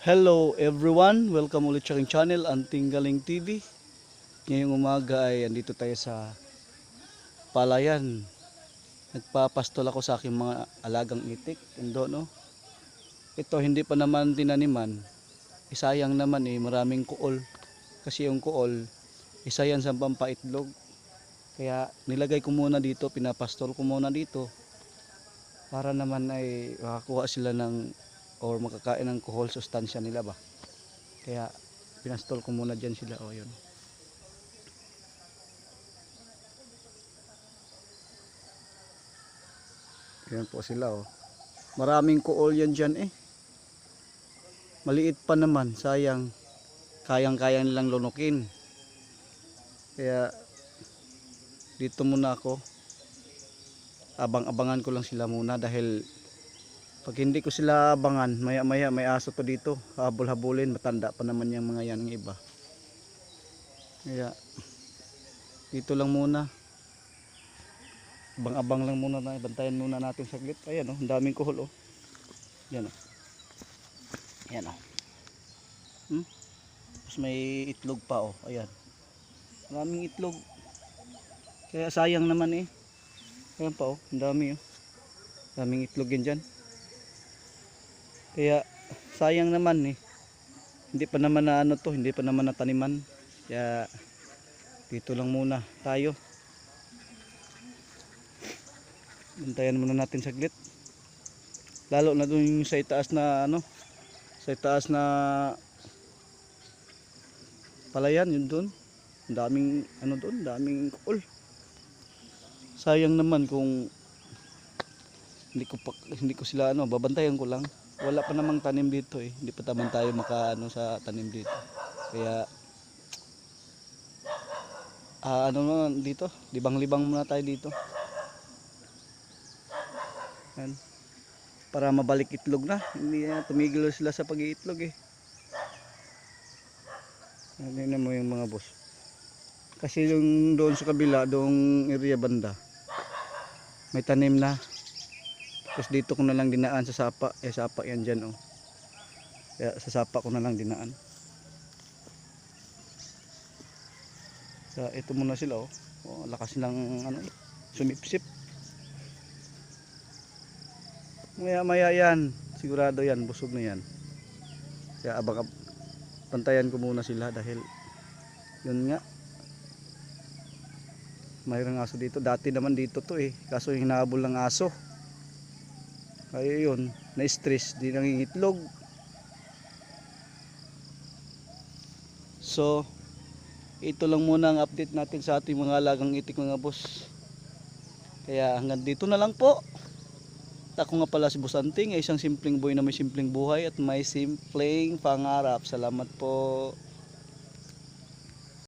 Hello everyone, welcome ulit sa aking channel, Anting Galing TV. Ngayong umaga ay andito tayo sa Palayan. Nagpapastol ako sa aking mga alagang itik. Ando, no? Ito hindi pa naman tinaniman. Isayang naman eh, maraming kuol. Kasi yung kuol, isa yan sa pampaitlog. Kaya nilagay ko muna dito, pinapastol ko muna dito. Para naman ay makakuha sila ng or makakain ng kuhol sustansya nila ba? Kaya pinastol ko muna dyan sila. O yun. Yan po sila oh maraming kuhol yan dyan eh. Maliit pa naman sayang. Kayang kayang nilang lunukin. Kaya dito muna ako. Abang-abangan ko lang sila muna dahil pag hindi ko sila abangan, maya maya may aso to dito. Habol-habulin, matanda pa naman yung mga yan ng iba. Kaya, dito lang muna. Abang-abang lang muna tayo. Bantayan muna natin saglit. Ayan oh, ang daming kuhol oh. Yan oh. Ayan oh. Hmm? Tapos may itlog pa oh. Ayan. Maraming itlog. Kaya sayang naman eh. Ayan pa oh, ang dami oh. Daming itlog yan dyan. Kaya sayang naman eh. Hindi pa naman na ano to, hindi pa naman nataniman. Kaya dito lang muna tayo. Bantayan muna natin saglit. Lalo na dun yung sa itaas na ano, sa itaas na palayan yun dun. Ang daming ano dun, daming kukul. Sayang naman kung hindi ko pa, hindi ko sila ano, babantayan ko lang wala pa namang tanim dito eh. Hindi pa naman tayo makaano sa tanim dito. Kaya ah, ano naman dito, libang-libang muna tayo dito. Yan. Para mabalik itlog na. Hindi na tumigil sila sa pag-iitlog eh. Tingnan mo yung mga boss. Kasi yung doon sa kabila, doong area banda, may tanim na. Tapos dito ko na lang dinaan sa sapa. Eh sapa yan dyan oh. Kaya sa sapa ko na lang dinaan. Sa ito muna sila oh. oh lakas ng ano sumipsip. Maya maya yan. Sigurado yan. Busog na yan. Kaya abang pantayan ko muna sila dahil yun nga mayroong aso dito dati naman dito to eh kaso hinahabol ng aso kaya yun, na-stress, di nangingitlog. So, ito lang muna ang update natin sa ating mga alagang itik mga boss. Kaya hanggang dito na lang po. Ako nga pala si Boss Anting, ay isang simpleng boy na may simpleng buhay at may simpleng pangarap. Salamat po.